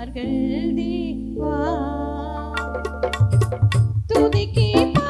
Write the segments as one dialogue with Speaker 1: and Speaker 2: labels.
Speaker 1: துதிக்கிறார்கள் தேவா துதிக்கிறார்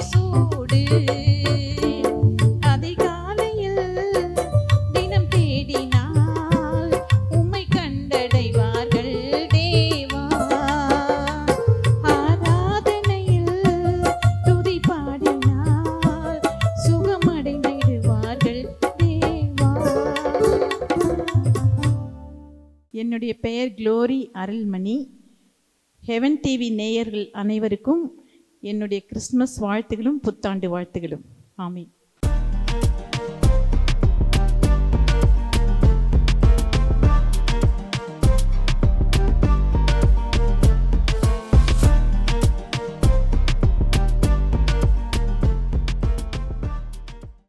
Speaker 1: சூடு. அதிகாலையில் தினம் தேடினால் உம்மை கண்டடைவார்கள் தேவா. ஆராதனையில் துதி பாடினால் சுகமடைந்திடுவார்கள் தேவா. என்னுடைய பெயர் குளோரி அருள்மணி. ஹெவன் டிவி நேயர்கள் அனைவருக்கும் என்னுடைய கிறிஸ்மஸ் வாழ்த்துகளும் புத்தாண்டு வாழ்த்துகளும். ஆமீன்.